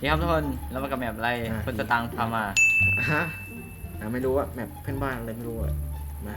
ดีครับทุกคนแล้วมากับแมปอะไรอะ คุณสตังค์พามาฮะอะไม่รู้อะแบบเพื่อนบ้านอะไรไม่รู้อะมา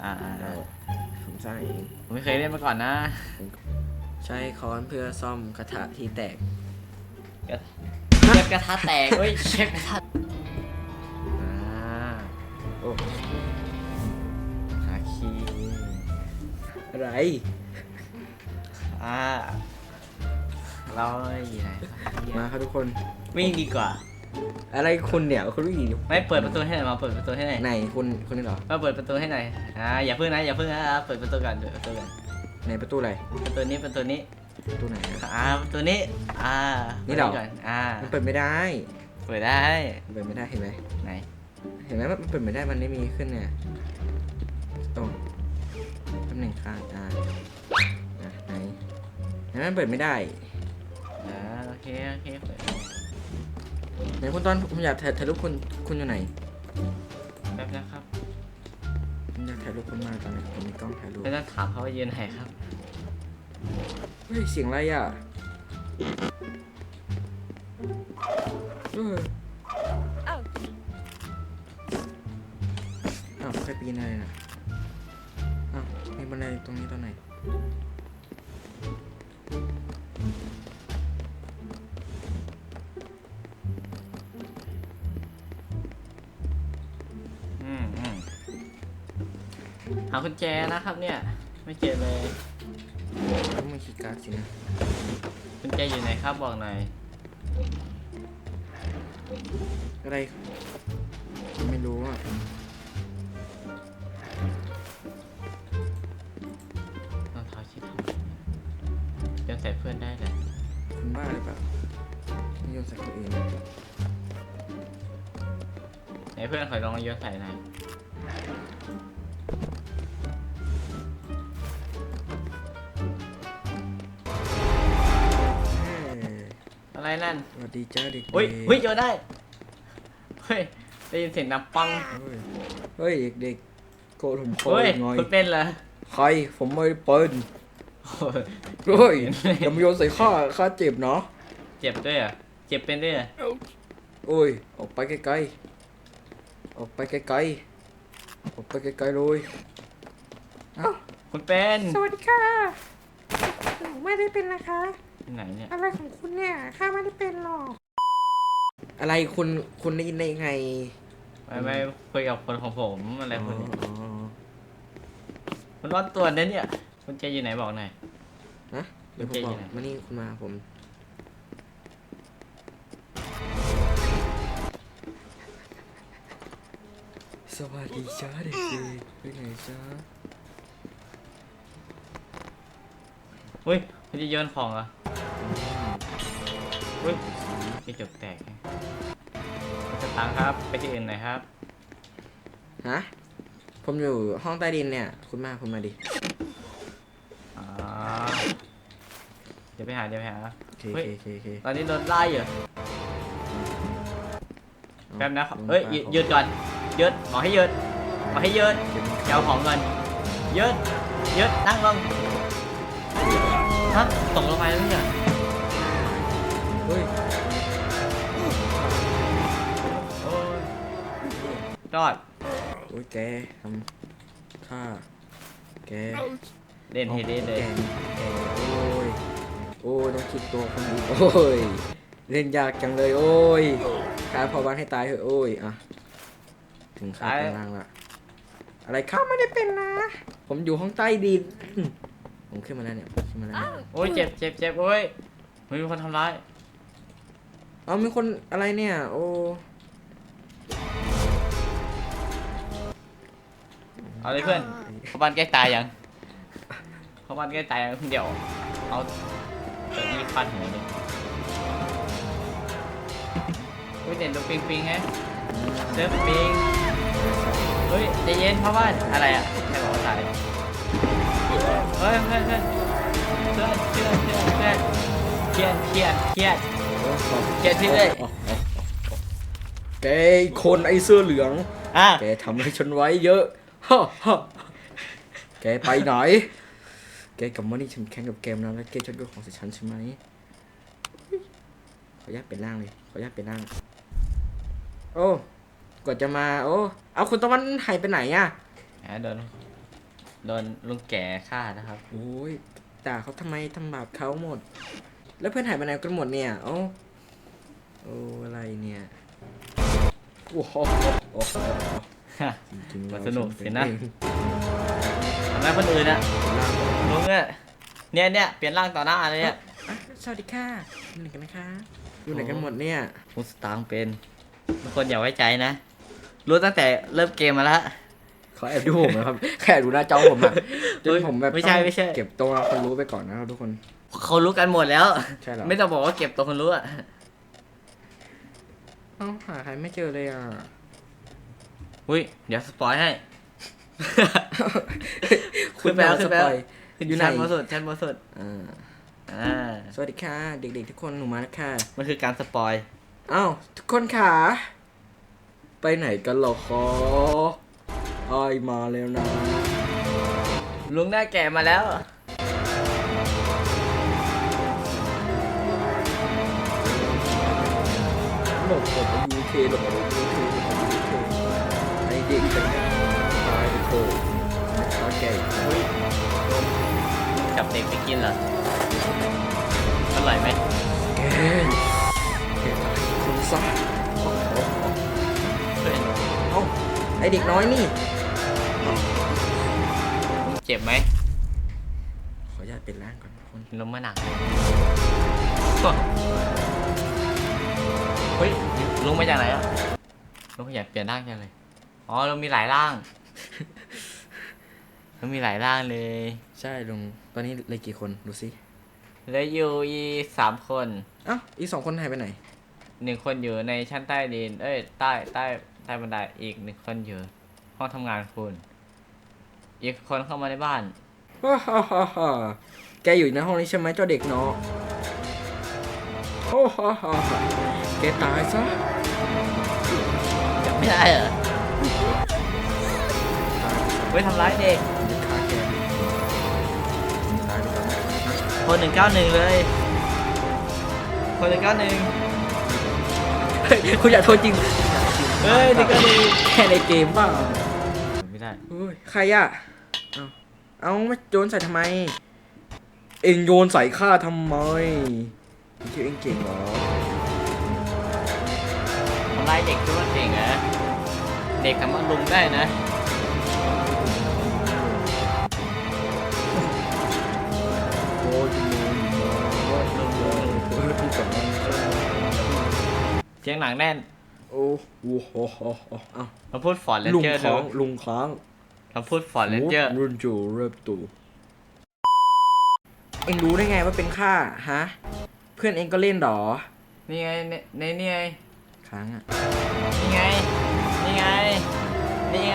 อ่าอ่าเราอ่าผมสร้างเอง ผมไม่เคยเล่นมาก่อนนะใช้ค้อนเพื่อซ่อมกระทะที่แตกกระเชฟกระทะแตกเฮ้ยเชฟกระทะอ่าโอ้หาคีย์อะไรอ่าเราอยู่ไหนครับมาครับทุกคน วิ่งดีกว่า อะไรคุณเนี่ยคุณรู้อีกไม่เปิดประตูให้หน่อยมาเปิดประตูให้หน่อยไหนคุณคุณนี่เหรอมาเปิดประตูให้หน่อยอ่าอย่าเพิ่งนะอย่าเพิ่งนะเปิดประตูก่อนเปิดประตูก่อนไหนประตูอะไรประตูนี้ประตูนี้ประตูไหนอะอ่าประตูนี้อ่านี่นี่เหรอก่อนอ่ามันเปิดไม่ได้เปิดได้มันเปิดไม่ได้เห็นไหมไหนเห็นไหมมันเปิดไม่ได้มันไม่มีขึ้นเนี่ยตรงตำแหน่งค้างอ่าอะไหนเห็นไหมมันเปิดไม่ได้อ่าโอ เคโอเคเปิดไหนคุณตอนผมอยากถ่ายถ่ายรูปคุณคุณอยู่ไหนแป๊บนะครับผมอยากถ่ายรูปคุณมากตอนนี้ผมมีกล้องถ่ายรูปไม่ต้องถามเขาว่ายืนไหนครับเฮ้ยเสียงอะไรอะเอออ้าวใครปีนอะไรน่ะอ้าวมีบันไดตรงนี้ตอนไหนากุญแจนะครับเนี่ย ไม่เจอเลยต้องมีคีย์การ์ดสินะกุญแจอยู่ไหนครับบอกหน่อยอะไรไม่รู้อะรองเท้าชิดทำยังใส่เพื่อนได้เลยคุณบ้าหรือเปล่าไม่ยอมใส่คนอื่นไหนเพื่อนขอลองโยนใส่หน่อย นั่นสวัสดีจ้าเด็กๆอุ้ยอุ้ยโยนได้ เฮ้ยได้ยินเสียงดังปัง เฮ้ยเฮ้ยเด็กๆโกรธผมคอเฮ้ยยงอยคุณเป็นเหรอใครผมไม่ได้เป็นโอ้ยเฮ้ยอย่ามาโยนใส่ข้าข้าเจ็บเนาะเจ็บด้วยเหรอะเจ็บเป็นด้วยเหรอโอ้ยออกไปไกลๆออกไปไกลๆออกไปไกลๆเลยเอ้าคุณเป็น สวัสดีค่ะหนูไม่ได้เป็นนะคะ ที่ไหนเนี่ย อะไรของคุณเนี่ยข้าไม่ได้เป็นหรอกอะไรคุณคุณได้ยินได้ยังไงไม่ไม่คุยกับคนของผมอะไรอ๋อคุณเนี่ยอ๋อคุณร้อนตัวเนี่ยเนี่ยคุณเจอยู่ไหนบอกหน่อยฮะเดี๋ยวผมโอเคบออยู่กไหนมานี่คุณมาผมสวัสดีจ้าเด็กๆเป็นไงจ้าอุ้ยคุณจะโยนของเหรอ อุ้ยกระจกแตกไงคุณสตังค์ครับ ไปที่อื่นหน่อยครับ ฮะ ผมอยู่ห้องใต้ดินเนี่ย คุณมาคุณมาดิ อ๋อ เดี๋ยวไปหาเดี๋ยวไปหา โอเคเฮ้โอยเคโอเคโอเคตอนนี้โดนไล่อยู่เอาแป๊บนะลงเอ้ยไปหยุดผมหยุดก่อนหยุดบอกให้หยุดบอกให้หยุดจะเอาของก่อนหยุดหยุดนั่งลงฮะตกลงไปแล้วเนี่ย รอด โอ้ยแกทำข้าแกเล่นเฮดเดเลยแกแกโอ้ยโอ้ยต้องคิดตัวคนดีโอ้ยเล่นยากจังเลยโอ้ยฆ่าพอบ้านให้ตายเถอะโอ้ยอะถึงข้าไปล่างละอะไรข้าไม่ได้เป็นนะ ผมอยู่ห้องใต้ดินผมขึ้นมาแล้วเนี่ยผมขึ้นมาแล้วเนี่ยโอ้ยเจ็บเจ็บเจ็บโอ้ยเฮ้ยมีคนทำร้าย เอามีคนอะไรเนี่ย โอ้ เอาเลยเพื่อนเขาบ้านใกล้ตายยังเขาบ้านใกล้ตายยังเดี๋ยวเอาเก้าอี้ฟาดหัวเลยเฮ้ยเด่นดูปิงปิงไงเซิร์ฟปิงเฮ้ยใจเย็นพ่อบ้านอะไรอะใครบอกว่าตายเฮ้ยเพื่อนเพื่อนเพื่อนเพื่อนเพื่อนเพื่อนเครียดเครียดเครียดเกลียดพี่เลยแกไอ้คนไอ้เสื้อเหลืองอะแกทำให้ฉันไว้เยอะ ฮ่าฮ่าแกไปไหน แกกลับมานี่ฉันแข่งกับเกมนะแล้วแกจะดูของใส่ฉันใช่ไหมขออนุญาตเป็นร่างเลย ขออนุญาตเป็นร่าง โอ้กว่าจะมา โอ้ เอาคุณตะวันหายไปไหนอะแหมโดนโดนลุงแก่ฆ่านะครับ โอ้ยด่าเขาทำไมทำบาปเขาหมด แล้วเพื่อนหายไปไหนกันหมดเนี่ย โอ้โอ้อะไรเนี่ย โอ้โหโอ้โหจ ริงๆมันเราสนุกสินะเป็ทำไมคนอื่นอะร่างของเราลุงเนี่ยเนี่ยเนี่ยเปลี่ยนร่างต่อหน้าเลยเนี่ยอะสวัสดีค่ะอยู่ไหนกันนะคะอยู่ไหนกันหมดเนี่ยมุสตางเป็นบางคนอย่าไว้ใจนะ รู้ตั้งแต่เริ่มเกมมาแล้ว เขาแอบดูผมนะครับแค่ดูหน้าจอผมอะจเฮ้นยผมแบบไม่ใช่ต้องไม่ใช่ เก็บตัวคนรู้ไปก่อนนะครับทุกคน เขารู้กันหมดแล้ว ใช่เหรอ ไม่ต้องบอกว่าเก็บตัวคนรู้อะ เอ้าหาใครไม่เจอเลยอะ อุ้ยเดี๋ยวสปอยให้ คุณขึ้นไปแล้วบอกขึ้นไปแล้วสปอยอยู่ไหนชั้นบนสุดชั้นบนสุดอ่าอ่าสวัสดีค่ะ เด็กๆทุกคนหนูมาแล้วค่ะ มันคือการสปอยอ้าวทุกคนค่ะ ไปไหนกันเหรอคะไอายมาแล้วนะลุงหน้าแก่มาแล้วหลบหลบยูเคหลบหลบยูเค หลบยูเคไอเด็กเป็นตายไปเถอะนะคะแกอีกแล้วอุ้ยจับเด็กไปกินเหรออร่อยไหมแกแกตายคุณซะโอ้โหเฮ้ยเอ้าไอเด็กน้อยนี่ เจ็บไหม ขออนุญาตเป็นร่างก่อนทุกคนลมมาหนักเฮ้ยลุงมาจากไหนอะลุงอยากเปลี่ยนร่างจังเลย อ๋อเรามีหลายร่าง เรามีหลายร่างเลยใช่ลุง ตอนนี้เหลยกี่คนดูสิเหลืออยู่อีสามคนเอ้าอีกสองคนหายไปไหน หนึ่งคนอยู่ในชั้นใต้ดิน เอ้ย ใต้ใต้ใต้บันไดอีกหนึ่งคนอยู่ห้องทำงานคุณ อีกคนเข้ามาในบ้าน ฮ่าฮ่าฮ่าฮ่าแกอยู่ในห้องนี้ใช่ไหมเจ้าเด็กเนาะโอ้ฮ่าฮ่าฮ่าแกตายซะ จับไม่ได้เหรอ ตายไว้ทำร้ายเด็กผมจะฆ่าแกตายไปแล้วนะคนหนึ่งเก้าหนึ่งเลยคนหนึ่งเก้าหนึ่งเฮ้ยคุณอยากโทษจริง เฮ้ยหนึ่งเก้าหนึ่งแค่ในเกมเปล่าไม่ได้เฮ้ยใครอะเอาเอาไม่โยนใส่ทำไม เอ็งโยนใส่ข้าทำไมคิดว่าเอ็งเก่งเหรอทำร้ายเด็กตัวาเก่งเหรอเด็กสามารถลุมได้นะ เสียงหนังแน่นโอ้โหโอ้โหอ้เอ้าเราพูดฟอร์ดเลนลุงเจอร์ค้างลุงค้างเราพูดฟอร์ดเลนเจอร์รุ่นจูเริ่มตูเอ็งรู้ได้ไงว่าเป็นข้าฮะ เพื่อนเองก็เล่นดอนี่ไงในนี่ไงค้างอะ นี่ไง นี่ไง นี่ไง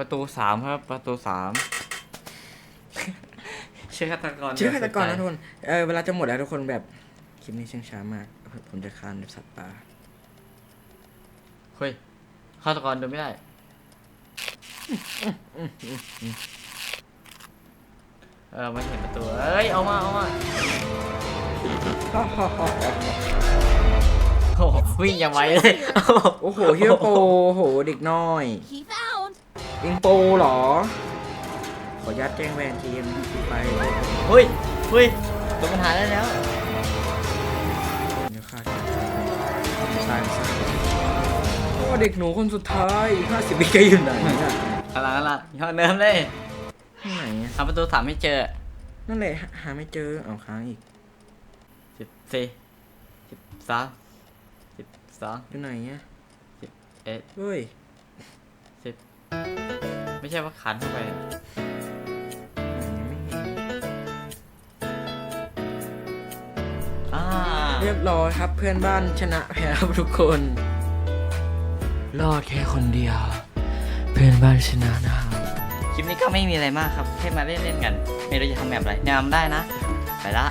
ประตูสามครับ ประตูสามเชื่อฆาตกรเชื่อฆาตกรนะทุกคน เออเวลาจะหมดแล้วทุกคนแบบคลิปนี้เชื่องช้ามาก ผมจะคานแบบสัตว์ป่าเฮ้ยฆาตกรดูไม่ได้เออมันเห็นประตูเอ้ย เอามา เอามาโอ้โหวิ่งอย่างไวเลย โอ้โหเฮียโปโอ้โหเด็กน้อย He found เอ็งโปเหรอ ขออนุญาตแจ้งแวนทีมไปเฮ้ยเฮ้ยตัวปัญหาได้แล้วเดี๋ยวฆ่าจะตายซะโอ้เด็กหนูคนสุดท้ายห้าสิบวิแกอยู่ไหนเนี่ยอะไรอะไรย้อนเดิมเลยข้างไหนอะหาประตูสามไม่เจอนั่นแหละหาหาไม่เจอเอาค้างอีกสิบสี่สิบสามสิบสองอยู่ไหนเนี่ยเอ็ดเฮ้ยสิบ ไม่ใช่ว่าขันเข้าไปไหนยังไม่เห็นอ่าเรียบร้อยครับ เพื่อนบ้านชนะแพ้ครับทุกคน รอดแค่คนเดียว เพื่อนบ้านชนะนะครับคลิปนี้ก็ไม่มีอะไรมากครับ แค่มาเล่นๆกัน ไม่รู้จะทำแบบอะไรแนะนำได้นะ ไปละ